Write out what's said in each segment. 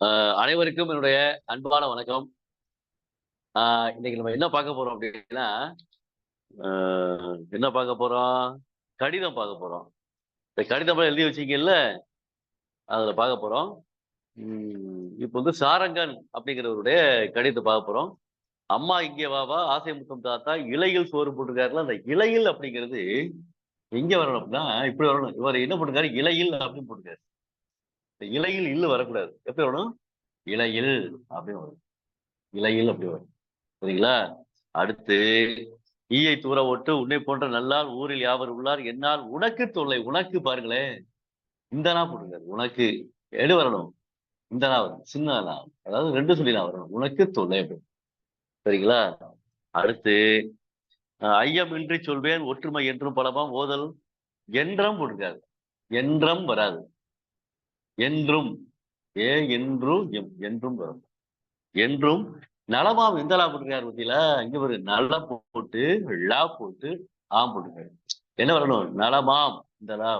ஆஹ் அனைவருக்கும் என்னுடைய அன்பான வணக்கம். ஆஹ் இன்னைக்கு நம்ம என்ன பார்க்க போறோம் அப்படின்னா ஆஹ் என்ன பார்க்க போறோம்? கடிதம் பார்க்க போறோம். இந்த கடிதம் எழுதி வச்சிங்கல்ல அதுல பார்க்க போறோம். உம் இப்போ வந்து சாரங்கன் அப்படிங்கிறவருடைய கடிதத்தை பார்க்க போறோம். அம்மா இங்கே வாவா ஆசை முத்தம் தாத்தா இலையில் சோறு போட்டிருக்காருல அந்த இலையில் அப்படிங்கிறது எங்க வரணும் அப்படின்னா இப்படி வரணும். இவர் என்ன பண்ணுறாரு இலையில் அப்படின்னு போட்டுக்காரு இலையில் இல்லு வரக்கூடாது. எப்படி வரணும்? இலையில் அப்படின்னு வரும் இலையில் அப்படி வரும் சரிங்களா? அடுத்து ஈயை தூர ஓட்டு உன்னை போன்ற நல்லால் ஊரில் யாவர் உள்ளார் என்னால் உனக்கு தொல்லை. உனக்கு பாருங்களேன். இந்த நா போட்டுருக்காரு. உனக்கு எடு வரணும்? இந்த நா வரும் சின்ன நா அதாவது ரெண்டு சொல்லி நான் வரணும். உனக்கு தொல்லை அப்படி சரிங்களா? அடுத்து ஐயம் ஐயமின்றி சொல்வேன் ஒற்றுமை என்றும் பலமாம் ஓதல் என்றம் கொடுக்காது என்றம் வராது. என்றும் ஏ என்றும் எம் என்றும் வரும். என்றும் நலமாம் எந்த லா போட்டிருக்காரு பத்தியில? இங்க ஒரு நல போட்டு லா போட்டு ஆம் போட்டுக்காரு என்ன வரணும்? நலமாம் இந்த லா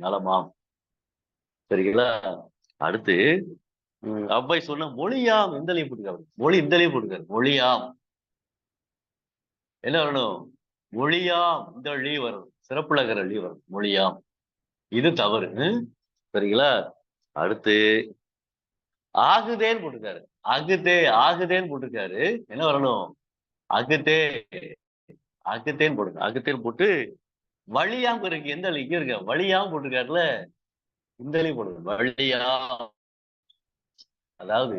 நலமாம். சரிங்களா? அடுத்து அவ்வை சொன்ன மொழியாம் இந்தலையும் போட்டுக்காரு மொழி இந்தலையும் போட்டுக்காரு மொழியாம். என்ன வரணும்? மொழியாம் இந்த லீ வரும். சிறப்புலகிற லீ வரும். மொழியாம் இது தவறு. சரிங்களா? அடுத்து ஆகுதேன்னு போட்டிருக்காரு. அகுதே ஆகுதேன்னு போட்டிருக்காரு. என்ன வரணும்? அகுதே. அகுத்தேன்னு போடுங்க. அகுத்தேன்னு போட்டு வழியாம் இருக்கு எந்த இங்க இருக்க? வழியாம் போட்டிருக்காருல? இந்த வழி போடுங்க. வழியாம். அதாவது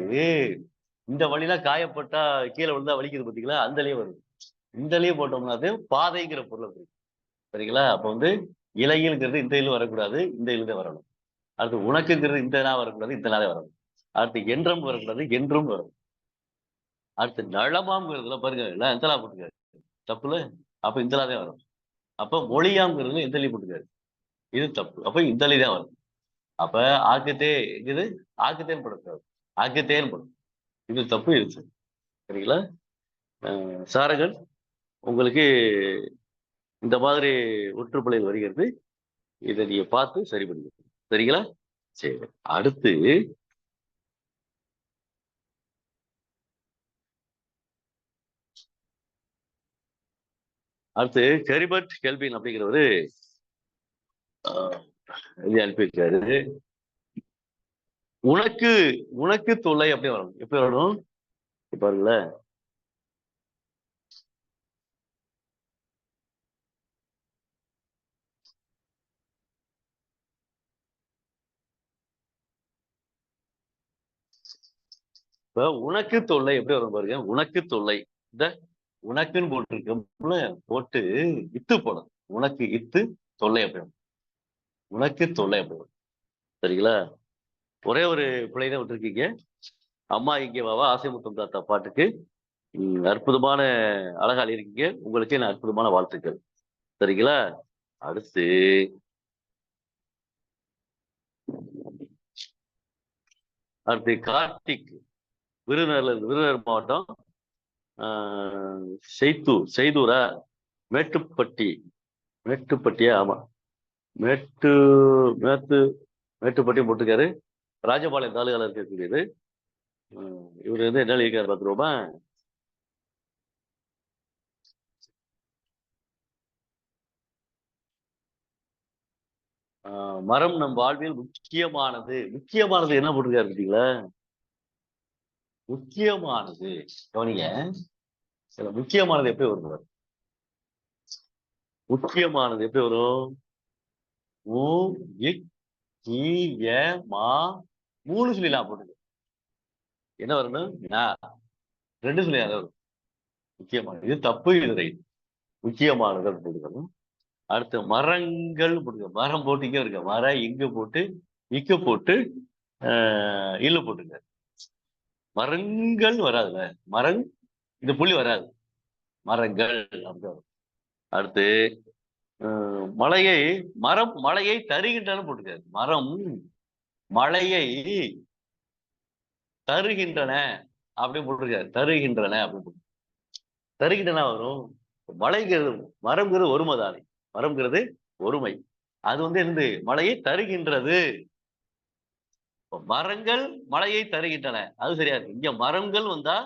இந்த வழிலாம் காயப்பட்டா கீழே விழுந்தா வலிக்குது பாத்தீங்களா? அந்த வழியே வருது இந்த போட்டோம்னா அது பாதைங்கிற பொருளை குறிக்கும். சரிங்களா? அப்போ வந்து இலையில்ங்கிறது இந்த இலும் வரக்கூடாது இந்த இலுதான் வரணும். அடுத்து உனக்குங்கிறது இந்த நாள் வரக்கூடாது இந்த நாளே வரணும். அடுத்து என்றும் வரக்கூடாது என்றும் வரும் அடுத்து நலமாம்ங்கிறதுல பாருங்க எல்லாம் எந்தலா போட்டுக்காரு தப்புல? அப்போ இந்தலா தான் வரும் அப்போ மொழியாம்ங்கிறது எந்தலி போட்டுக்காரு இது தப்பு. அப்போ இந்தலி தான் வரும் அப்ப ஆக்கத்தே இது ஆக்கத்தேன் போடக்கூடாது. ஆக்கத்தேன் போடும் இது தப்பு இருக்கு சரிங்களா? அஹ் சாரகன் உங்களுக்கு இந்த மாதிரி ஒற்றுப்பலையில் வருகிறது. இதை நீங்க பார்த்து சரி பண்ணிக்கணும் சரிங்களா? சரி அடுத்து அடுத்து கெரிபட் கெல்பின் அப்படிங்கிறவரு ஆஹ், அனுப்பியிருக்காரு. உனக்கு உனக்கு தொல்லை அப்படி வரணும் எப்படி வரணும் இப்ப பாருங்களேன். இப்ப உனக்கு தொல்லை எப்படி வரும் பாருங்க? உனக்கு தொல்லை. இந்த உனக்குன்னு போட்டிருக்க போட்டு இத்து போடணும். உனக்கு இத்து தொல்லை அப்படி உனக்கு தொல்லை அப்படி சரிங்களா? ஒரே ஒரு பிள்ளை தான் விட்டுருக்கீங்க. அம்மா இங்கே வாவா ஆசைமுத்தம் தாத்தா பாட்டுக்கு. அற்புதமான அழகாளி இருக்கீங்க. உங்களுக்கு நான் அற்புதமான வாழ்த்துக்கள். சரிங்களா? அடுத்து. அடுத்து கார்த்திக். விருதுநகர் விருதுநகர் மாவட்டம் செய்தூர் செய்தூரா மேட்டுப்பட்டி மேட்டுப்பட்டியா? ஆமா. மேட்டு மேட்டு மேட்டுப்பட்டி போட்டிருக்காரு. ராஜபாளையம் தாலுகால இருக்கக்கூடியது. இவர் வந்து என்ன இருக்காரு பார்த்துருவோமா? மரம் நம் வாழ்வில் முக்கியமானது. முக்கியமானது என்ன போட்டிருக்காரு பார்த்தீங்களா? முக்கியமானது. கவனிங்க. சில முக்கியமானது எப்படி வரும்? முக்கியமானது எப்படி வரும்? மு இக் கி மா மூணு சொல்லிலாம் போட்டுங்க என்ன வரணும் ரெண்டு சொல்லியா? வரும். முக்கியமானது. இது தப்பு இது ரைட். முக்கியமானது போட்டுக்கணும். அடுத்து மரங்கள் போட்டுக்க. மரம் போட்டு இங்க இருக்க. மரம் இங்க போட்டு இக்க போட்டு ஆஹ் போட்டுங்க மரங்கள் வராதுல்ல மரங் இந்த புள்ளி வராது. மரங்கள் அப்படி வரும் அடுத்து மலையை மரம் மலையை தருகின்றன போட்டுக்காரு மரம் மலையை தருகின்றன அப்படின்னு போட்டிருக்காரு. தருகின்றன அப்படின்னு தருகின்றன வரும். மலைங்கிறது மரம்ங்கிறது ஒருமை தானே மரம்ங்கிறது ஒருமை. அது வந்து என்னது? மலையை தருகின்றது. மரங்கள் மழையை தருகின்றன. அது சரியா இருக்கு. இங்க மரங்கள் வந்தா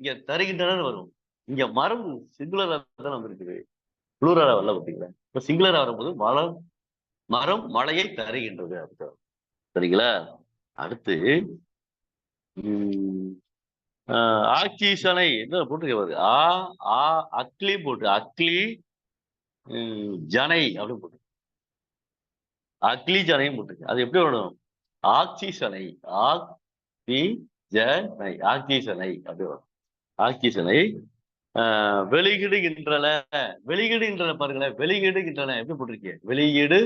இங்க தருகின்றன வரும். இங்க மரம் சிங்குலரா தான் வந்திருக்குது புளூரலா வரல பார்த்தீங்களா? இப்ப சிங்குலரா வரும்போது மரம் மரம் மழையை தருகின்றது அர்த்தம் சரிங்களா? அடுத்து உம், ஆஹ், என்ன போட்டுருக்க ஆ ஆ அக்லி போட்டு அக்லி ஜனை அப்படின்னு போட்டு அக்லி ஜனையும் போட்டுருக்கு. அது எப்படி வரும்? ஆக்சிசனை ஆக்சிஜனை ஆக்சிசனை அப்படி வரும் ஆக்சிசனை ஆஹ், வெளியிடுகின்றன வெளியிடுகின்றன பாருங்களேன் வெளியிடுகின்றன எப்படி போட்டிருக்கீங்க? வெளியீடு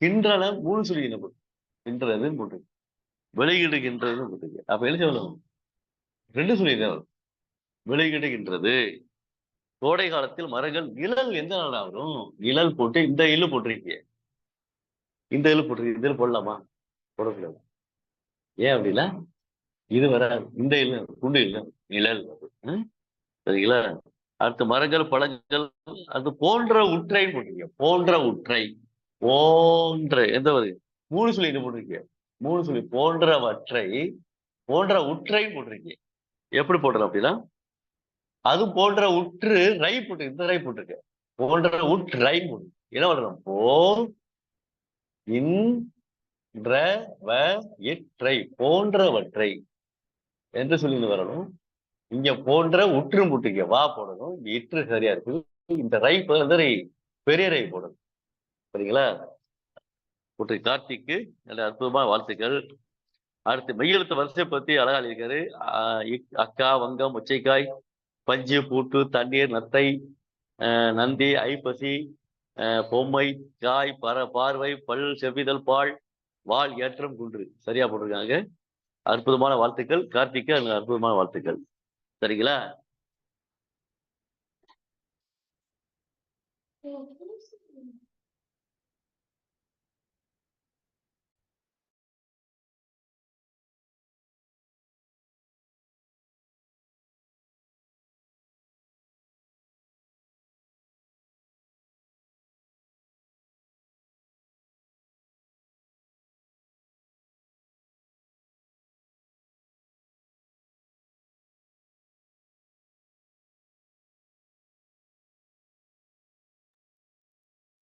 கின்றன மூணு சொல்லி போட்டு கின்றதுன்னு போட்டிருக்கு. வெளியிடுகின்றதுன்னு போட்டிருக்கு. அப்ப என்ன சொல்லணும் ரெண்டு சொல்லியிருந்தேன் வெளியிடுகின்றது. கோடை காலத்தில் மரங்கள் நிழல் எந்த நாளா வரும் நிழல் போட்டு இந்த இல்லு போட்டிருக்கீங்க. இந்த இல்லு போட்டிருக்கு இந்த இல்லு போடலாமா? போடக்கூடாது ஏன் அப்படின்னா இது வராது இந்த இல்லை குண்டு இல்ல நிழல் சரிங்களா? அடுத்து மரங்கள் பழங்கள் அது போன்ற உற்றை போட்டிருக்கீங்க. போன்ற உற்றை போன்ற எந்த ஒரு மூணு சொல்லி என்ன போட்டிருக்கீங்க. மூணு சொல்லி போன்றவற்றை போன்ற உற்றை போட்டிருக்கீங்க. எப்படி போடுறோம் அப்படின்னா அது போன்ற உற்று ரை போட்டு இந்த ரை போட்டிருக்க. போன்ற உற்றை போட்டு என்ன பண்றோம் போ இன் இற்றை போன்றவற்றை என்று சொல்லி வரணும். இங்க போன்ற உற்றும் போட்டிருக்க வா போடணும். இங்க இற்று சரியா இருக்கு இந்த ரை பதில் பெரிய ரை போடணும். சரிங்களா? போட்டு கார்த்திக்கு நல்ல அற்புதமான வாழ்த்துக்கள். அடுத்து மெய்யெழுத்து வரிசை பத்தி அழகா இருக்காரு அக்கா வங்கம் உச்சைக்காய் பஞ்சு பூட்டு தண்ணீர் நத்தை ஆஹ் நந்தி ஐப்பசி பொம்மை காய் பற பார்வை பல் செவிதல் பால் வாழ் ஏற்றம் குன்று. சரியா போட்டிருக்காங்க. அற்புதமான வாழ்த்துக்கள். கார்த்திக்கு அற்புதமான வாழ்த்துக்கள். சரிங்களா?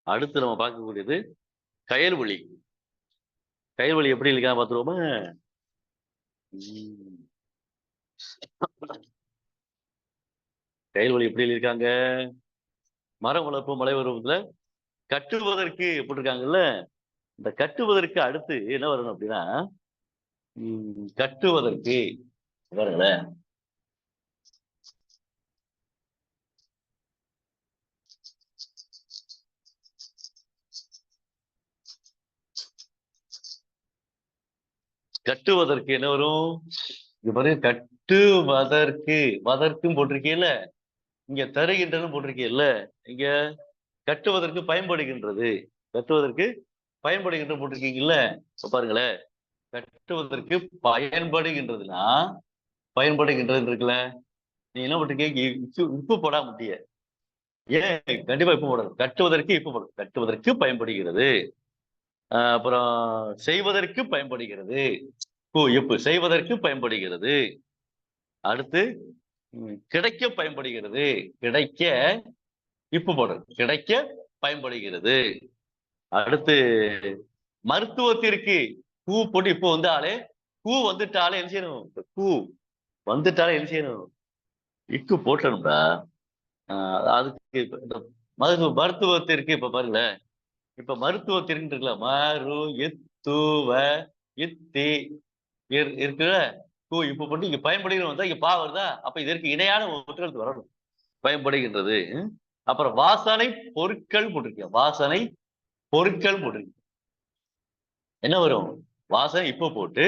அடுத்து நம்ம பார்க்கக்கூடியது கயல்வழி கயல்வழி எப்படி இருக்கா பார்த்துருவோமா? உம். கயல்வழி எப்படி இருக்காங்க? மரம் வளர்ப்பு மலை வளர்ப்புல கட்டுவதற்கு போட்டிருக்காங்கல்ல? இந்த கட்டுவதற்கு அடுத்து என்ன வரணும் அப்படின்னா உம், கட்டுவதற்கு. பாருங்களேன். கட்டுவதற்கு என்ன வரும்? இது பாருங்க கட்டுவதற்கு வதற்கும் போட்டிருக்கீல்ல இங்க தருகின்றன போட்டிருக்கீல்ல இங்க கட்டுவதற்கு பயன்படுகின்றது. கட்டுவதற்கு பயன்படுகின்ற போட்டிருக்கீங்கல்ல? இப்ப பாருங்களேன் கட்டுவதற்கு பயன்படுகின்றதுன்னா பயன்படுகின்றது இருக்குல்ல? நீ என்ன பண்ணிருக்கீங்க உப்பு போடா முடிய ஏன்? கண்டிப்பா இப்ப போடணும். கட்டுவதற்கு இப்ப போடணும். கட்டுவதற்கு பயன்படுகிறது. அப்புறம் செய்வதற்கு பயன்படுகிறது. பூ செய்வதற்கு பயன்படுகிறது. அடுத்து கிடைக்க பயன்படுகிறது. கிடைக்க இப்பு போடுறது கிடைக்க பயன்படுகிறது. அடுத்து மருத்துவத்திற்கு பூ போட்டு இப்போ வந்தாலே பூ வந்துட்டாலே என்ன செய்யணும்? இப்ப பூ வந்துட்டாலே என்ன செய்யணும்? இக்கு போட்டணும்டா. அதுக்கு இந்த மருத்துவ மருத்துவத்திற்கு இப்ப பாருங்களேன். இப்ப மருத்துவத்திற்கு இருக்குல்ல மரு எத்துவ இத்தி இருக்குல்ல? கூ இப்ப போட்டு இங்க பயன்படுகிறது வந்தா இங்க பா வருதா? அப்ப இதற்கு இணையான ஒற்றெழுத்து வரணும். பயன்படுகின்றது. அப்புறம் வாசனை பொருட்கள் போட்டிருக்கீங்க. வாசனை பொருட்கள் போட்டிருக்கீங்க. என்ன வரும்? வாசனை இப்ப போட்டு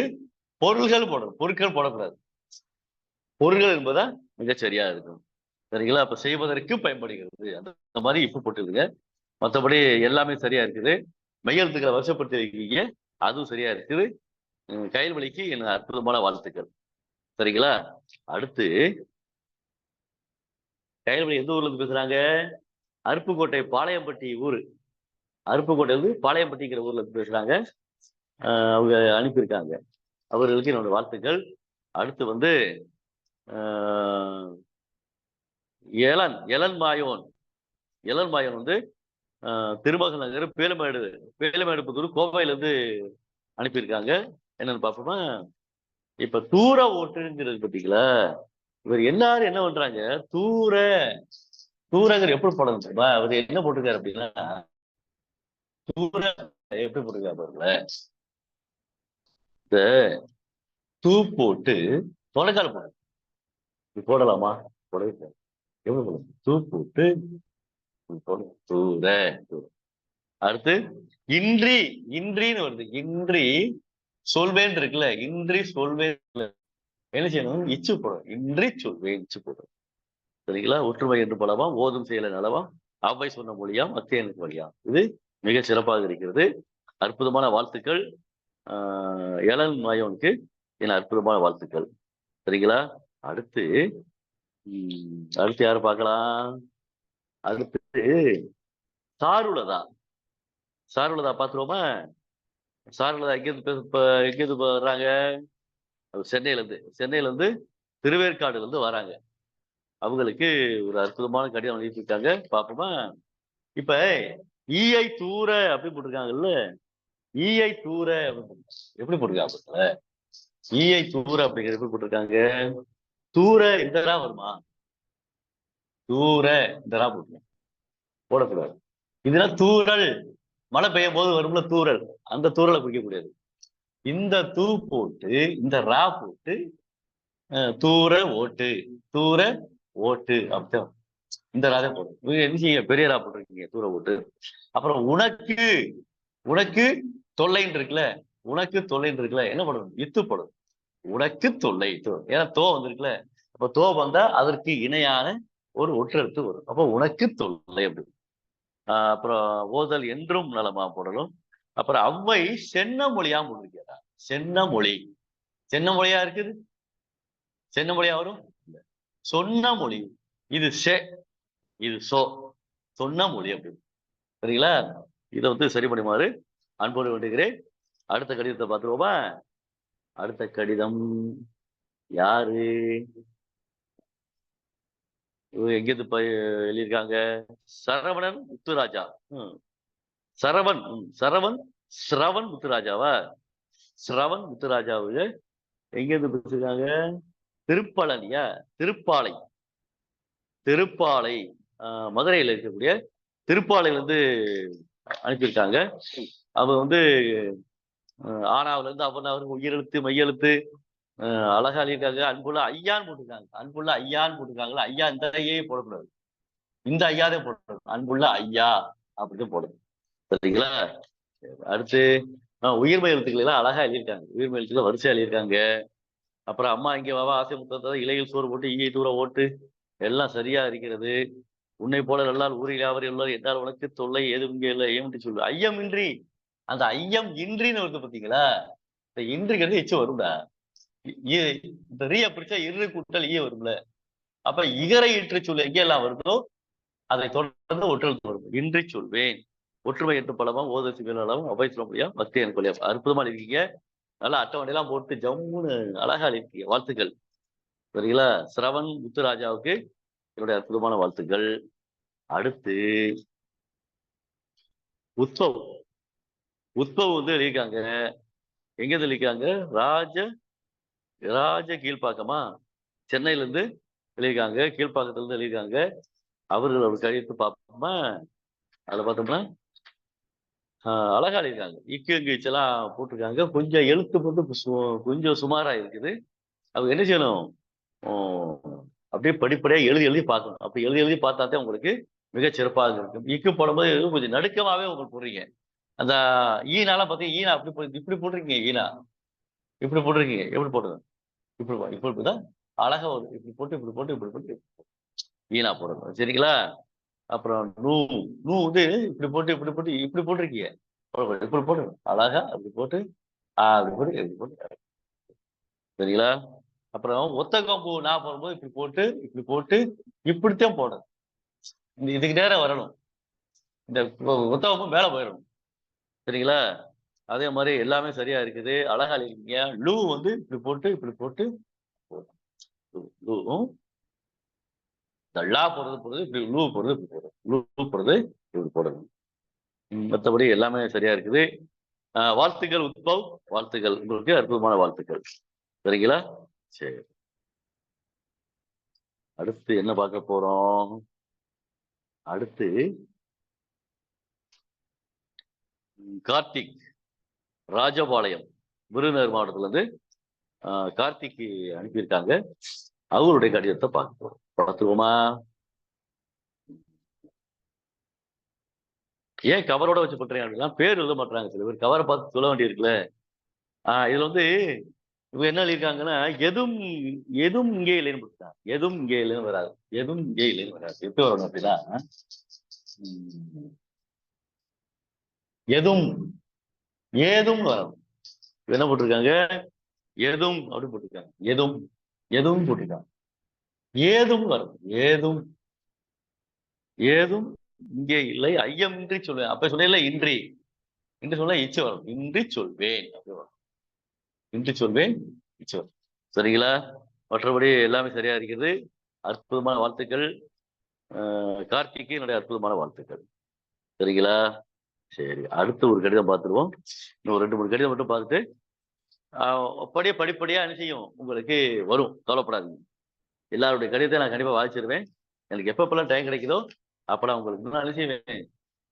பொருள்கள் போடணும். பொருட்கள் போடக்கூடாது. பொருள்கள் என்பதா மிக சரியா இருக்கும். சரிங்களா? அப்ப செய்வதற்கு பயன்படுகிறது. அந்த அந்த மாதிரி இப்ப போட்டுருங்க மற்றபடி எல்லாமே சரியா இருக்குது. மெய்யெழுத்துக்களை வருஷப்படுத்தி இருக்கீங்க அதுவும் சரியா இருக்குது. உம் கயல்வழிக்கு எனக்கு அற்புதமான வாழ்த்துக்கள். சரிங்களா? அடுத்து கயல்வழி எந்த ஊர்ல இருந்து பேசுறாங்க? அருப்புக்கோட்டை பாளையம்பட்டி ஊர். அருப்புக்கோட்டை வந்து பாளையம்பட்டிங்கிற ஊர்ல இருந்து பேசுறாங்க. அவங்க அனுப்பியிருக்காங்க. அவர்களுக்கு என்னோட வாழ்த்துக்கள். அடுத்து வந்து ஆஹ், எலன் எலன் மாயோன். எலன் மாயோன் வந்து ஆஹ், நகர் பேலமேடு பேலமேடு புதூர் கோவையில இருந்து அனுப்பியிருக்காங்க. என்னன்னு பார்ப்போமா? இப்ப தூர ஓட்டுங்கிறது பார்த்தீங்களா? இவர் எல்லாரும் என்ன பண்றாங்க? தூர தூரங்கிற எப்படி போடணும் தெரியுமா? அவர் என்ன போட்டிருக்காரு அப்படின்னா தூர எப்படி போட்டிருக்காரு பாருங்கள இந்த தூ போட்டு தொலைக்கால போடணும். போடலாமா? போடவே எப்படி போடணும்? தூ போட்டு இப்படி போடணும். தூர தூர. அடுத்து இன்றி இன்றின்னு வருது. இன்றி சொல்வேன் இருக்குல்ல. இன்றி சொல்வேன் என்ன செய்யணும்? இச்சு போடும் இன்றி சொல்வேன் இச்சு போடும் சரிங்களா? ஒற்றுமை என்று பலவா? ஓதும் செயல நலவா அவ்வை சொன்ன மொழியாம் அத்தியனுக்கு வழியாம் இது மிக சிறப்பாக இருக்கிறது. அற்புதமான வாழ்த்துக்கள். ஆஹ் எலன் மாயோனுக்கு என அற்புதமான வாழ்த்துக்கள். சரிங்களா? அடுத்து உம், அடுத்து யாரு பார்க்கலாம்? அடுத்து சாருலதா. சாருலதா பாத்துருவோமா? சாருலதா எங்கேருந்து பேச- எங்கேருந்து வர்றாங்க? சென்னையில இருந்து சென்னையில இருந்து திருவேற்காடுல இருந்து வராங்க. அவங்களுக்கு ஒரு அற்புதமான கடிதம் அனுப்பியிருக்காங்க. பார்ப்போமா இப்ப ஈஐ தூர அப்படி போட்டிருக்காங்கல்ல? ஈஐ தூர எப்படி போட்டிருக்காங்க ஈஐ தூர அப்படிங்கிற எப்படி போட்டிருக்காங்க? தூர இந்த வருமா? தூர இந்த ரா போடக்கூடாது. இதெல்லாம் தூறல் மழை பெய்யும் போது வரும்ல தூறல் அந்த தூறலை குறிக்க இந்த தூ போட்டு இந்த ரா போட்டு தூர ஓட்டு தூர ஓட்டு அப்படிதான் இந்த ராதே போடும் நீங்க என்ன செய்ய பெரிய ரா போட்டிருக்கீங்க தூர ஓட்டு. அப்புறம் உனக்கு உனக்கு தொல்லைன்னு இருக்குல்ல? உனக்கு தொல்லைன்னு இருக்குல்ல? என்ன பண்ணணும் இத்து போடணும். உனக்கு தொல்லை. தோ ஏன்னா தோ வந்திருக்குல்ல? அப்ப தோ வந்தா அதற்கு இணையான ஒரு ஒற்றெழுத்து வரும். அப்போ உனக்கு தொல்லை அப்படி அப்புறம் ஓதல் என்றும் நலமா போடலும். அப்புறம் அவ்வை சென்ன மொழியா முடிக்கிறார் சென்ன மொழி. சென்ன மொழியா இருக்குது? சென்ன மொழியா வரும்? சொன்ன மொழி. இது செ இது சோ. சொன்ன மொழி அப்படி சரிங்களா? இதை வந்து சரி பண்ணுமாறு அன்போடு வேண்டுகிறேன். அடுத்த கடிதத்தை பார்த்துருவோமா அடுத்த கடிதம் யாரு? எங்கிருந்து எழுதியிருக்காங்க? சரவணன் முத்துராஜா. ம், சரவண் ஸ்ரவன் முத்துராஜாவா? ஸ்ரவன் முத்துராஜாவுக்கு எங்கிருந்து பேசிருக்காங்க திருப்பழனியா? திருப்பாலை. திருப்பாலை. ஆஹ், மதுரையில இருக்கக்கூடிய திருப்பாலையில இருந்து அனுப்பியிருக்காங்க அவங்க வந்து அஹ், ஆனாவுல இருந்து அவனாவுக்கு உயிரெழுத்து மையெழுத்து அழகா இருக்காங்க அன்புள்ள ஐயான்னு போட்டிருக்காங்க. அன்புள்ள ஐயான்னு போட்டிருக்காங்களா ஐயா இந்த ஐயே போடக்கூடாது. இந்த ஐயாதே போடக்கூடாது அன்புள்ள ஐயா அப்படின்னு போடணும். சரிங்களா? அடுத்து உயிர்மை எழுத்துக்கள் எல்லாம் அழகா எழுதியிருக்காங்க. உயிர்மை எழுத்துக்கள் வரிசையா எழுதியிருக்காங்க. அப்புறம் அம்மா இங்கே வாவா ஆசை முத்தத்தை இலையில் சோறு போட்டு ஈயை தூர ஓட்டு. எல்லாம் சரியா இருக்கிறது. உன்னை போல நல்லால் ஊரில் யாவர் உள்ளார் என்றால் உனக்கு தொல்லை ஏதும் இங்கே இல்லை. ஏமிட்டு சொல்லு. ஐயம் இன்றி அந்த ஐயம் இன்றின்னு வருது பாத்தீங்களா? இந்த இன்றிங்கிறது எச்சு வரும்டா. இந்த பிடிச்சா இரு கூட்டல் ஈய வரும்ல. அப்ப இகரை இற்று சொல் எங்கெல்லாம் வருதோ அதை தொடர்ந்து ஒற்றெழுத்து வரும் இன்றி சொல்வேன். ஒற்றுமை எட்டு பலமா ஓதசி வேலாளவும் அவை சொல்ல முடியும் பக்தி எனக்கு அற்புதமா இருக்கீங்க. நல்லா அட்டவணையெல்லாம் போட்டு ஜம்முன்னு அழகா இருக்கீங்க வாழ்த்துக்கள். சரிங்களா? சிரவன் முத்துராஜாவுக்கு என்னுடைய அற்புதமான வாழ்த்துக்கள். அடுத்து உத்பவ் உத்பவ் வந்து எழுதியிருக்காங்க. எங்க இருந்து எழுதியிருக்காங்க? ராஜ ராஜ கீழ்ப்பாக்கமா சென்னையில இருந்து எழுதியிருக்காங்க கீழ்ப்பாக்கத்துல இருந்து எழுதியிருக்காங்க அவர்கள் அவர் கழித்து பார்ப்போமா? அதுல பார்த்தோம்னா ஆஹ் அழகா எழுதியிருக்காங்க. இக்கு இங்கு இச்செல்லாம் போட்டிருக்காங்க. கொஞ்சம் எழுத்து வந்து சு- கொஞ்சம் சுமாரா இருக்குது. அவங்க என்ன செய்யணும்? அப்படியே படிப்படியா எழுதி எழுதி பார்க்கணும். அப்படி எழுதி எழுதி பார்த்தாதே உங்களுக்கு மிக சிறப்பாக இருக்கும். இக்கு போடும்போது கொஞ்சம் நடுக்கமாவே உங்களுக்கு போடுறீங்க. அந்த ஈனால பார்த்தீங்க ஈனா அப்படி போ- இப்படி போட்டிருக்கீங்க ஈனா. இப்படி போட்டிருக்கீங்க எப்படி போடுறது? இப்படி இப்படி தான் அழகா வரும் இப்படி போட்டு இப்படி போட்டு இப்படி போட்டு வீணா போடணும். சரிங்களா? அப்புறம் நூ நூ வந்து இப்படி போட்டு இப்படி போட்டு இப்படி போட்டிருக்கீங்க. இப்படி போட்டு அழகா அப்படி போட்டு ஆ, அப்படி போட்டு இப்படி போட்டு சரிங்களா? அப்புறம் ஒத்தகம்பு நான் போடும்போது இப்படி போட்டு இப்படி போட்டு இப்படித்தான் போடணும். இந்த இதுக்கு நேரம் வரணும். இந்த ஒத்த மேலே போயிடணும். சரிங்களா? அதே மாதிரி எல்லாமே சரியா இருக்குது. அழகா இருக்கீங்க லூ வந்து இப்படி போட்டு இப்படி போட்டு லூவும் இந்த லா போடுறது போடுறது இப்படி லூ போடுறது இப்படி போடுறது. லூ போடுறது இப்படி போடணும் ம், மத்தபடி எல்லாமே சரியா இருக்குது. வாழ்த்துக்கள் உத்பவ் வாழ்த்துக்கள். உங்களுக்கு அற்புதமான வாழ்த்துக்கள். சரிங்களா? சரி. அடுத்து என்ன பார்க்க போறோம்? அடுத்து கார்த்திக். ராஜபாளையம் விருதுநகர் மாவட்டத்துல இருந்து ஆஹ், அனுப்பியிருக்காங்க. அவருடைய கடிதத்தை பார்க்க போறோம். பார்த்துருவோமா? ஏன் கவரோட வச்சு பண்றீங்க அப்படின்னா பேர் எழுத மாட்டாங்க சில பேர். கவரை பார்த்து சொல்ல வேண்டியிருக்குல்ல. ஆஹ் இதுல வந்து இவங்க என்ன எழுதியிருக்காங்கன்னா எதுவும் எதுவும் இங்கே இல்லைன்னு போட்டுருக்காங்க எதுவும் இங்கே இல்லைன்னு வராது. எதுவும் இங்கே இல்லைன்னு வராது. எப்படி வரணும் அப்படின்னா எதுவும் ஏதும் என்ன போட்டிருக்காங்க? ஏதும் அப்படி போட்டிருக்காங்க. எதுவும் எதுவும் போட்டிருக்காங்க. ஏதும் வரும். ஏதும். ஏதும் இங்கே இல்லை. ஐயம் இன்றி சொல்வேன். அப்ப சொல்லல இன்றி. இன்று சொல்ல இச்சு வரும். இன்றி சொல்வேன். அப்படி வரும். இன்றி சொல்வேன் இச்சு வரும். சரிங்களா? மற்றபடி எல்லாமே சரியா இருக்கிறது. அற்புதமான வாழ்த்துக்கள். ஆஹ் கார்த்திக்கு என்னுடைய அற்புதமான வாழ்த்துக்கள். சரிங்களா? சரி அடுத்து ஒரு கடிதம் பார்த்துருவோம். இன்னும் ஒரு ரெண்டு மூணு கடிதம் மட்டும் பார்த்துட்டு அப்படியே படிப்படியாக என்ன செய்யும்? உங்களுக்கு வரும். கவலைப்படாதீங்க. எல்லாருடைய கடிதத்தை நான் கண்டிப்பாக வாசிச்சிருவேன். எனக்கு எப்பப்பெல்லாம் டைம் கிடைக்குதோ அப்போ நான் உங்களுக்கு நான் என்ன செய்வேன்?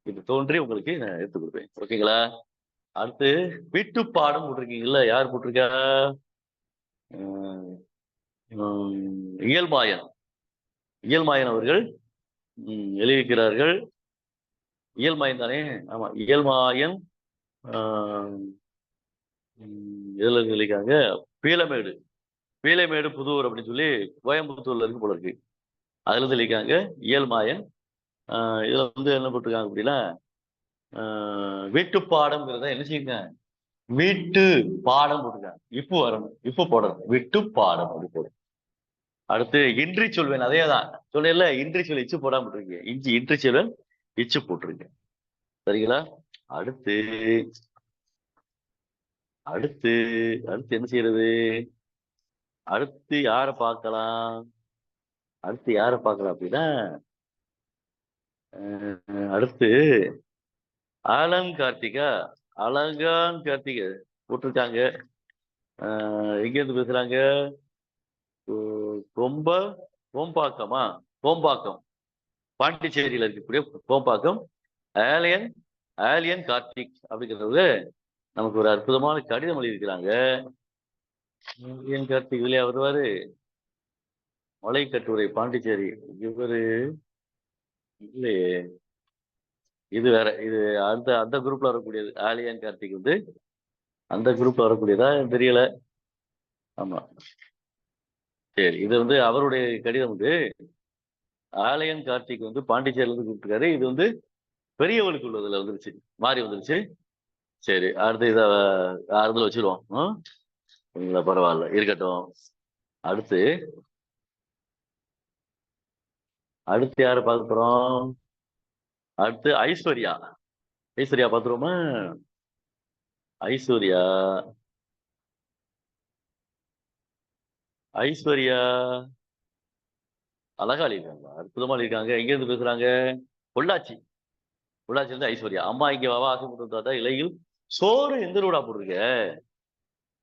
இது தோன்றி உங்களுக்கு நான் எடுத்து கொடுப்பேன். ஓகேங்களா? அடுத்து வீட்டு பாடம் போட்டிருக்கீங்கல்ல? யார் போட்டிருக்கா? இயல்மாயன் இயல்மாயன் அவர்கள் எழுதிக்கிறார்கள் இயல்மாயன் தானே ஆமா இயல்மாயன் ஆஹ் உம் இதுல எழுதியிருக்காங்க பீலமேடு பீலமேடு புதூர் அப்படின்னு சொல்லி கோயம்புத்தூர்ல இருக்கு போல இருக்கு. அதுல இருந்து இயல்மாயன் ஆஹ் இதுல வந்து என்ன போட்டிருக்காங்க அப்படின்னா ஆஹ் வீட்டு பாடம்ங்கிறத என்ன செய்யுங்க? வீட்டு பாடம் போட்டிருக்காங்க. இப்போ வரணும் இப்போ போடணும். வீட்டு பாடம் அப்படி போடும் அடுத்து இன்றி சொல்வேன் அதே தான் சொன்னேன்ல இன்றி சொல்லி இச்சு போடாம போட்டிருக்கீங்க. இஞ்சி இன்றி சொல்வேன் இச்சு போட்டுருங்க. சரிங்களா? அடுத்து அடுத்து அடுத்து என்ன செய்யறது? அடுத்து யார பார்க்கலாம்? அடுத்து யார பார்க்கலாம் அப்படின்னா அடுத்து ஆலம் கார்த்திகா அலங்கான் கார்த்திகை போட்டிருக்காங்க. அஹ் எங்க இருந்து பேசுறாங்க கொம்ப கோம்பாக்கமா? கோம்பாக்கம். பாண்டிச்சேரியில் இருக்கக்கூடிய கோம்பாக்கம் ஆலியன் ஆலியன் கார்த்திக் அப்படிங்கிறது நமக்கு ஒரு அற்புதமான கடிதம் எழுதியிருக்கிறாங்க. ஆலியன் கார்த்திக் இல்லையா வருவாரு. மலை கட்டுரை பாண்டிச்சேரி இவரு இல்லையே. இது வேற இது அந்த அந்த குரூப்ல வரக்கூடியது. ஆலியன் கார்த்திக் வந்து அந்த குரூப்ல வரக்கூடியதா தெரியல. ஆமா. சரி இது வந்து அவருடைய கடிதம் வந்து ஆலயன் கார்த்திக் வந்து பாண்டிச்சேரியில இருந்து கூப்பிட்டுருக்காரு. இது வந்து பெரியவளுக்கு உள்ளதுல வந்துருச்சு. மாறி வந்துருச்சு. சரி அடுத்து இதை ஆறுதல் வச்சிருவோம். இல்லை பரவாயில்ல. இருக்கட்டும். அடுத்து அடுத்து யாரை பார்க்க போறோம்? அடுத்து ஐஸ்வர்யா. ஐஸ்வர்யா பார்த்துருவோமா? ஐஸ்வர்யா. ஐஸ்வர்யா. அழகா இருக்காங்க அற்புதமா இருக்காங்க எங்க இருந்து பேசுறாங்க? பொள்ளாச்சி. பொள்ளாச்சி இருந்து ஐஸ்வர்யா. அம்மா இங்க வாவா ஆசைப்பட்டு தாத்தா இலையில் சோறு எந்த ரூடா போட்டிருக்க?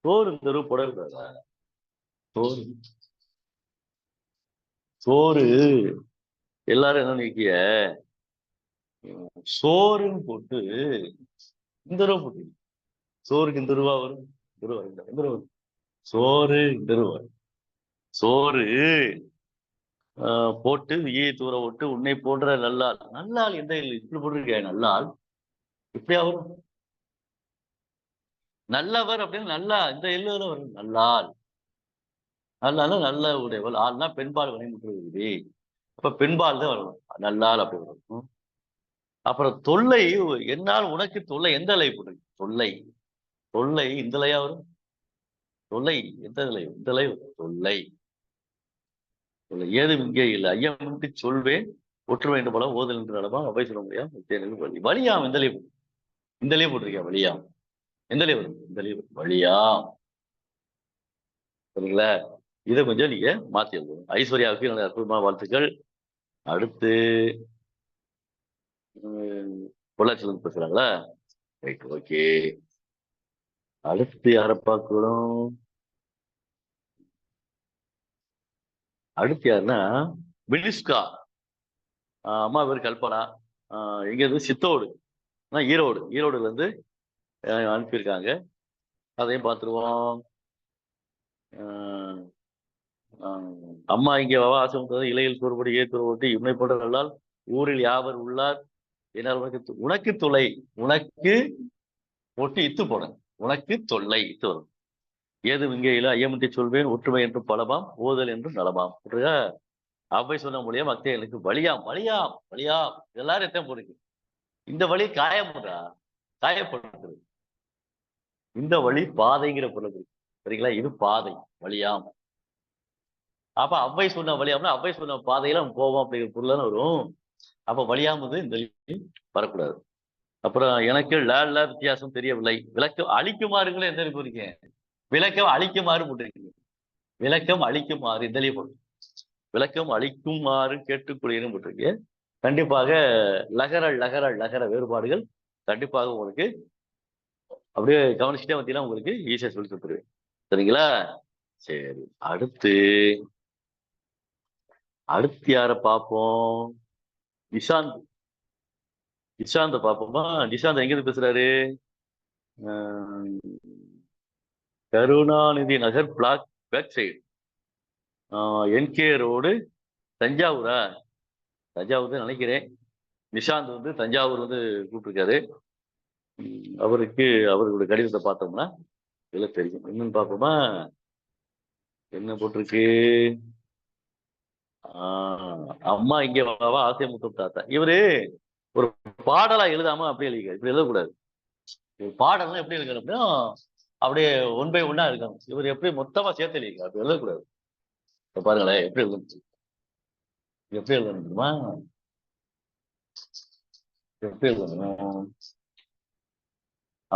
சோறு இந்த ரூ போட சோறு. சோறு. எல்லாரும் என்ன நிக்கிய சோறுன்னு போட்டு இந்த ரூபா போட்டு சோறுக்கு இந்த ரூபா வரும்? இந்த ரூபா இந்த ரூபா சோறு இந்த ரூபா சோறு போட்டு ஈ தூர விட்டு உன்னை போன்ற நல்லாள். நல்லாள் எந்த இப்படி போட்டிருக்க நல்லாள்? இப்படியா வரும்? நல்லவர் அப்படின்னு நல்லா இந்த எல்லோரும் வரும். நல்லாள். நல்லால நல்ல உடையவள். ஆள்னா பெண்பால் வினைமுற்று அப்ப பெண்பால் தான் வரும். நல்லாள் அப்படி வரும். அப்புறம் தொல்லை என்னால் உனக்கு தொல்லை எந்த இலை போட்டிருக்கு? தொல்லை. தொல்லை இந்த இலையா வரும்? தொல்லை எந்த இலை இந்த இலை வரும். தொல்லை. தொல்லை ஏதும் இங்கே இல்லை. ஐயமின்றி சொல்வேன் ஒற்று வேண்டும் போல ஓதல் என்று அளவா அவை சொல்ல முடியாது. வழி. வழியாம் இந்த இந்தலே இந்த வழியாம் எந்தலே வரும் இந்த வழியாம் சரிங்களா? இதை கொஞ்சம் நீங்க மாத்தி எழுதணும் ஐஸ்வர்யாவுக்கு நல்ல அற்புதமான வாழ்த்துக்கள். அடுத்து உம், பேசுறாங்களா? Right okay. அடுத்து யாரை பார்க்கணும் அடுத்து யாருன்னா மினிஸ்கா. அம்மா பேர் கல்பனா. ஆஹ் எங்க இருந்து சித்தோடு. ஈரோடு. ஈரோடுல இருந்து அனுப்பியிருக்காங்க. அதையும் பார்த்துருவோம். ஆஹ் அம்மா இங்கே வா ஆசை இலையில் கூறுபடி ஏற்குறவட்டி இம்மை போன்ற நல்லால் ஊரில் யாவர் உள்ளார்? என்னால் உனக்கு உனக்கு தொலை உனக்கு ஒட்டி இத்து போன உனக்கு தொல்லை. இத்து வரும். ஏது விங்கையில இல்லை ஐயமத்தை சொல்வேன் ஒற்றுமை என்று பலமாம் ஓதல் என்று நலமாம் புரியுதா? அவ்வை சொன்ன மூலியம் அத்தை எனக்கு வழியாம் வழியாம் வழியாம். எல்லாரும் எத்தனை போறீங்க இந்த வழி காயப்படுறா காயப்படுறது இந்த வழி பாதைங்கிற பொருள் சரிங்களா? இது பாதை வழியாம். அப்ப அவ்வை சொன்ன வழியாம்னா அவ்வை சொன்ன பாதையில நம்ம போவோம் அப்படிங்கிற பொருள் வரும். அப்ப வழியாமது இந்த வழி வரக்கூடாது. அப்புறம் எனக்கு ல ல வித்தியாசம் தெரியவில்லை. விளக்கு அழிக்குமாறுங்களே எந்த போறீங்க விளக்கம் அழிக்குமாறு போட்டிருக்கீங்க விளக்கம் அழிக்குமாறு இந்த போட்டு விளக்கம் அழிக்குமாறு கேட்டுக்கொள்கிறேன் போட்டிருக்கு கண்டிப்பாக லகர லகர லகர வேறுபாடுகள் கண்டிப்பாக உங்களுக்கு அப்படியே கவனிச்சுட்டே வந்தீங்கன்னா உங்களுக்கு ஈஸியா சொல்லி கொடுத்துருவேன் சரிங்களா? சரி அடுத்து. அடுத்து யாரை பார்ப்போம்? நிஷாந்த் நிஷாந்த பார்ப்போமா? நிஷாந்த் எங்கிருந்து பேசுறாரு? ஆஹ் Karunanidhi Nagar block back side NK road தஞ்சாவூரா? Thanjavur தான் நினைக்கிறேன். நிஷாந்த் வந்து தஞ்சாவூர் வந்து கூப்பிட்டுருக்காரு. அவருக்கு அவர்களுடைய கடிதத்தை பார்த்தோம்னா இதில் தெரியும். என்னன்னு பார்ப்போமா? என்ன போட்டிருக்கு? ஆஹ் அம்மா இங்கே வாவா ஆசை முத்தம் தாத்தா. இவரு ஒரு பாடலா எழுதாம அப்படியே எழுதிக்காரு இப்படி எழுதக்கூடாது. ஒரு எப்படி எழுதணும் அப்படின்னா அப்படியே ஒன் பை ஒன்னா இருக்காங்க. இவர் எப்படி மொத்தமா சேர்த்து எழுதிக்க அப்படி எழுதக்கூடாது. இப்ப பாருங்களேன் எப்படி எழுதணும் எப்படி எழுதணுமா எப்படி எழுதணும்?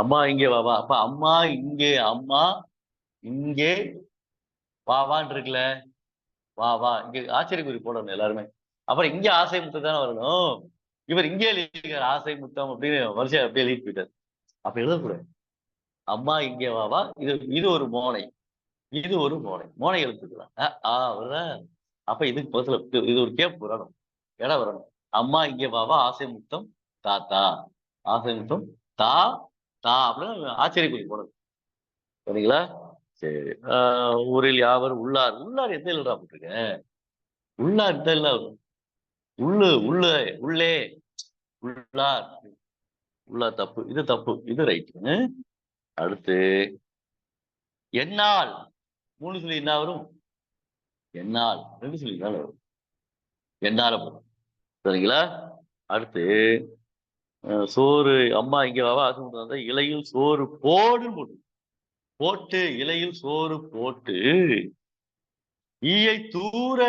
அம்மா இங்கே வா வா. அப்ப அம்மா இங்கே அம்மா இங்கே வா வான்னு இருக்குல்ல? வா வா. இங்க ஆச்சரியக்குறி போடணும் எல்லாருமே. அப்புறம் இங்க ஆசை முத்தம் தானே வரணும்? இவர் இங்கே எழுதியிருக்காரு ஆசை முத்தம் அப்படின்னு வரிசையா அப்படியே எழுதிட்டு போயிட்டாரு. அப்ப எழுதக்கூடாது. அம்மா இங்கே வா வா. இது இது ஒரு மோனை. இது ஒரு மோனை. மோனை எழுத்துக்கலாம் ஆ வர்ற அப்ப இதுக்கு பசுல இது- ஒரு கேப் வரணும். இடம் வரணும். அம்மா இங்கே வாவா வா. ஆசை முத்தம் தாத்தா ஆசை முத்தம் தா தா அப்படின்னு ஆச்சரியக்குறி போடணும் சரிங்களா? சரி. ஆஹ் ஊரில் யாவர் உள்ளார்? உள்ளார் எந்த இல்லடா போட்டிருக்கேன்? உள்ளார் எந்த இல்ல உள்ளு உள்ளே உள்ளே. உள்ளார். உள்ளார் தப்பு. இது தப்பு. இது ரைட்டு. அடுத்து என்னால் மூணு சொல்லி என்ன வரும்? என்னால் ரெண்டு சொல்லி தான் வரும்? என்னால போதும். சரிங்களா? அடுத்து சோறு அம்மா இங்க வாவா ஆசை இலையில் சோறு போடுன்னு போட்டு போட்டு இலையில் சோறு போட்டு ஈயை தூர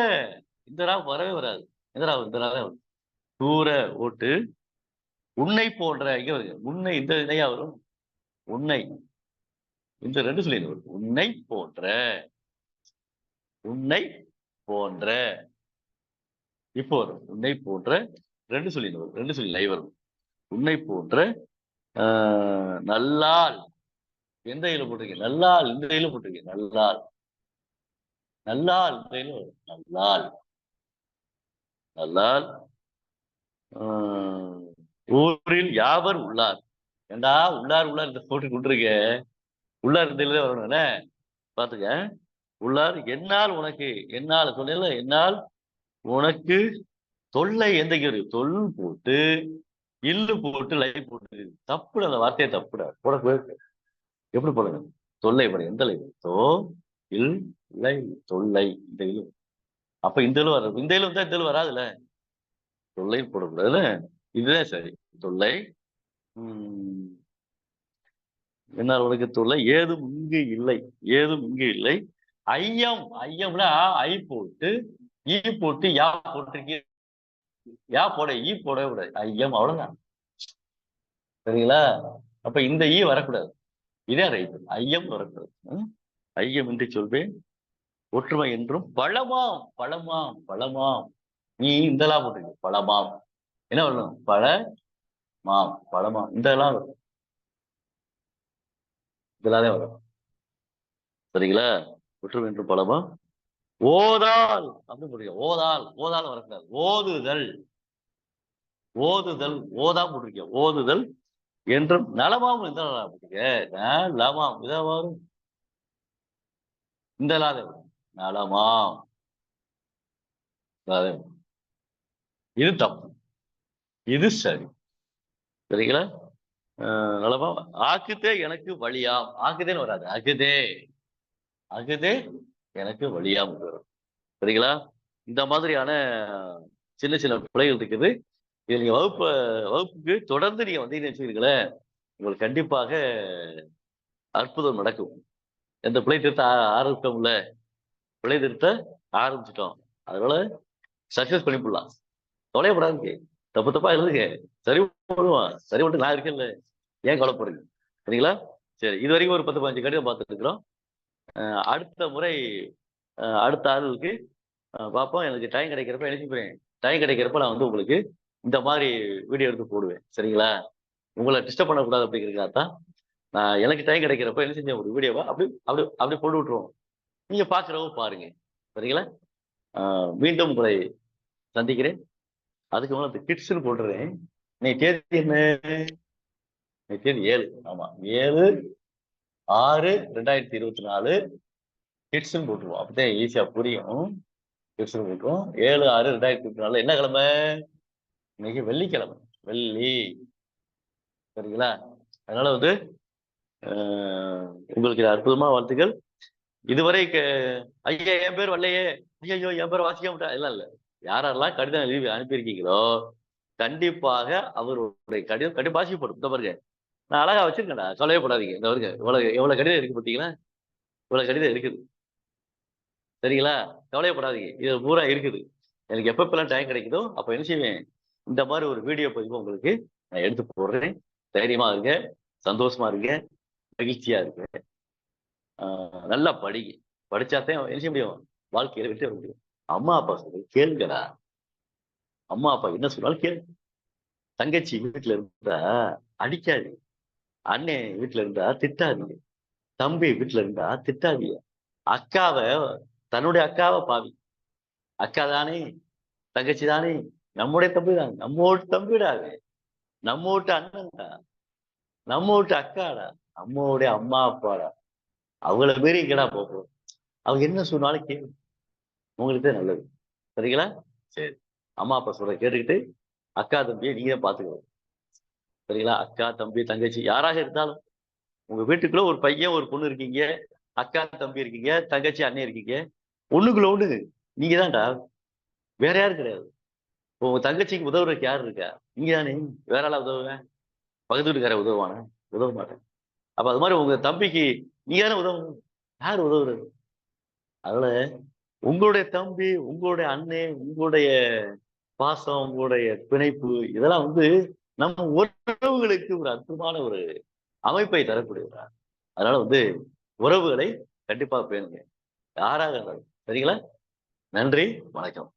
இந்த ரா வரவே வராது. இந்த ரா இந்த ரா வரும். தூர ஓட்டு உன்னை போன்ற இங்க வருங்க உன்னை இந்த இணையா வரும். உன்னை இந்த ரெண்டு சொல்லி உன்னை போன்ற உன்னை போன்ற இப்போ வரும். உன்னை போன்ற ரெண்டு சொல்லி ரெண்டு சொல்லி லை வரும். உன்னை போன்ற ஆஹ், நல்லால் எந்த இதில் போட்டிருக்கீங்க நல்லால் இந்த இதில் போட்டிருக்கீங்க நல்லால் நல்லால் இந்த இதில் வரும். நல்லால் நல்லால் ஊரில் யாவர் உள்ளார்? ஏண்டா உள்ளார் உள்ளார் இந்த போட்டு கொண்டிருக்க? உள்ளார் இந்த இதுல வரணும்ல பாத்துக்க உள்ளார் என்னால் உனக்கு என்னால் சொன்னேன்ல என்னால் உனக்கு தொல்லை எந்த இருக்கு தொல் போட்டு இல்லு போட்டு லை போட்டு. தப்புட அந்த வார்த்தையை தப்புட. போட போயிருக்கு எப்படி போடுங்க தொல்லை போட எந்த லை தோ இல் லை தொல்லை. இந்த இல். அப்ப இந்த இல் வராது இந்த இல் வந்தா இந்த இல் வராதுல்ல? தொல்லை போடக்கூடாதுல்ல இதுதான் சரி. தொல்லை உம் என்னால் ஏதும் இங்கு இல்லை. ஏதும் இங்கு இல்லை. ஐயம் ஐயம்னா ஐ போட்டு ஈ போட்டு யா போட்டிருக்கீ யா போட ஈ போடவே கூடாது. ஐயம் அவ்வளவுதான். சரிங்களா? அப்ப இந்த ஈ வரக்கூடாது. இதே ரைட்டு ஐயம் வரக்கூடாது. ஐயம் என்று சொல்வேன். ஒற்றுமை என்றும் பழமாம் பழமாம் பழமாம். நீ இந்தலாம் போட்டிருக்க பழமாம். என்ன வரணும்? பழ மா பழமா இதெல்லாம் வரும். இதெல்லாம் தான் வரும். சரிங்களா? குற்றம் என்று பழமா ஓதால் அப்படின்னு போட்டிருக்க ஓதால் ஓதால் வரக்கூடாது. ஓதுதல். ஓதுதல் ஓதா போட்டிருக்கேன் ஓதுதல் என்றும் நலமாவும் இந்த நலமாம். இதா வரும். இந்த லாத நலமாம். இது தப்பு. இது சரி. சரிங்களா? நலமா ஆக்குதே எனக்கு வழியாம். ஆக்குதேன்னு வராது. அகுதே அகுதே எனக்கு வழியாம் வரும். சரிங்களா? இந்த மாதிரியான சின்ன சின்ன பிழைகள் இருக்குது. இது நீங்க வகுப்பு வகுப்புக்கு தொடர்ந்து நீங்க வந்தீங்கன்னு வச்சுக்கிறீங்களேன் உங்களுக்கு கண்டிப்பாக அற்புதம் நடக்கும். எந்த பிழை திருத்த ஆ- ஆரம்பித்தோம்ல பிழை திருத்த ஆரம்பிச்சிட்டோம். அதனால சக்சஸ் பண்ணிவிடலாம் தொலைப்படாதுங்க தப்பு தப்பா எழுதுங்க. சரி பண்ணுவான் சரி மட்டும் நான் இருக்கேன்ல. ஏன் கவலைப்படுறீங்க சரிங்களா? சரி இது வரைக்கும் ஒரு பத்து பதினஞ்சு கடிதம் பார்த்துட்டு இருக்கிறோம் அடுத்த முறை அடுத்த ஆளுக்கு பார்ப்போம். எனக்கு டைம் கிடைக்கிறப்ப நினைச்சுக்கிறேன் டைம் கிடைக்கிறப்ப நான் வந்து உங்களுக்கு இந்த மாதிரி வீடியோ எடுத்து போடுவேன். சரிங்களா? உங்களை டிஸ்டர்ப் பண்ணக்கூடாது அப்படிங்கிறதுக்காக தான் நான் எனக்கு டைம் கிடைக்கிறப்ப என்ன செஞ்சேன்? ஒரு வீடியோவா அப்படி அப்படி அப்படி போட்டு விட்டுருவோம். நீங்க பாக்குறவங்க பாருங்க. சரிங்களா? மீண்டும் உங்களை சந்திக்கிறேன். அதுக்கு மேலே அந்த கிட்ஸ்னு போட்டுறேன். நீ தேதி என்ன? நீ தேதி ஏழு. ஆமா. ஏழு ஆறு ரெண்டாயிரத்தி இருபத்தி நாலு. கிட்ஸ்ன்னு போட்டுருவோம். அப்பதான் ஈஸியா புரியும். கிட்ஸ்னு போட்டுருவோம். ஏழு ஆறு ரெண்டாயிரத்தி இருபத்தி நாலு. என்ன கிழமை? இன்னைக்கு வெள்ளிக்கிழமை. வெள்ளி. சரிங்களா? அதனால வந்து உங்களுக்கு இது அற்புதமா வாழ்த்துக்கள். இதுவரை ஐயா என் பேர் வரலையே ஐயோ என் பேர் வாசிக்க மாட்டா இல்ல இல்ல. யாரெல்லாம் கடிதம் எழுதி அனுப்பியிருக்கீங்களோ கண்டிப்பாக அவருடைய கடிதம் கண்டிப்பா வாசிக்கப்படும் இந்த பாருங்க. நான் அழகா வச்சிருக்கேன்டா. சொல்லவே இந்த பாருங்க. இவ்வளவு எவ்வளவு கடிதம் இருக்கு பார்த்தீங்களா? இவ்வளவு கடிதம் இருக்குது. சரிங்களா? கவலையப்படாதீங்க இது பூரா இருக்குது. எனக்கு எப்பப்பெல்லாம் டைம் கிடைக்குதோ அப்போ என்ன செய்வேன்? இந்த மாதிரி ஒரு வீடியோ பதிவு உங்களுக்கு நான் எடுத்து போடுறேன். தைரியமா இருங்க. சந்தோஷமா இருங்க. மகிழ்ச்சியா இருங்க. நல்லா படிங்க. படிச்சாதான் என்ன செய்ய முடியும்? வாழ்க்கையில வெற்றி வர முடியும். அம்மா அப்பா சொல்லி கேளுங்கடா. அம்மா அப்பா என்ன சொன்னாலும் கேளு. தங்கச்சி வீட்டுல இருந்தா அடிக்காது அண்ணன் வீட்டுல இருந்தா திட்டாதீங்க. தம்பி வீட்டுல இருந்தா திட்டாதீங்க. அக்காவை தன்னுடைய அக்காவை பாவி. அக்கா தானே தங்கச்சி தானே. நம்முடைய தம்பி தான். நம்ம வீட்டு தம்பிடா நம்ம வீட்டு அண்ணன்டா. நம்ம வீட்டு அக்காடா. நம்மளுடைய அம்மா அப்பாடா. அவங்கள மீறி எங்கடா போகும் அவங்க என்ன சொன்னாலும் கேளு. உங்களுக்கு தான் நல்லது. சரிங்களா? சரி. அம்மா அப்பா சொல்ற கேட்டுக்கிட்டு அக்கா தம்பியை நீங்க தான் பாத்துக்கணும் சரிங்களா? அக்கா தம்பி தங்கச்சி யாராக இருந்தாலும் உங்க வீட்டுக்குள்ள ஒரு பையன் ஒரு பொண்ணு இருக்கீங்க அக்கா தம்பி இருக்கீங்க தங்கச்சி அண்ணன் இருக்கீங்க ஒண்ணுக்குள்ள ஒண்ணு நீங்க தான்டா. வேற யாரும் கிடையாது. உங்க தங்கச்சிக்கு உதவுறதுக்கு யார் இருக்கா? நீங்க தானே. வேற ஆளா உதவுவேன்? பக்கத்து வீட்டுக்கார உதவுவானா? உதவ மாட்டேன். அப்ப அது மாதிரி உங்க தம்பிக்கு நீங்க தானே உதவணும். யார் உதவுறது? அதனால உங்களுடைய தம்பி உங்களுடைய அண்ணே உங்களுடைய பாசம் உங்களுடைய பிணைப்பு இதெல்லாம் வந்து நம்ம உறவுகளுக்கு ஒரு அற்புதமான ஒரு அமைப்பை தரக்கூடியவரா அதனால வந்து உறவுகளை கண்டிப்பா பேணுங்க. யாராக இருந்தாலும். சரிங்களா? நன்றி வணக்கம்.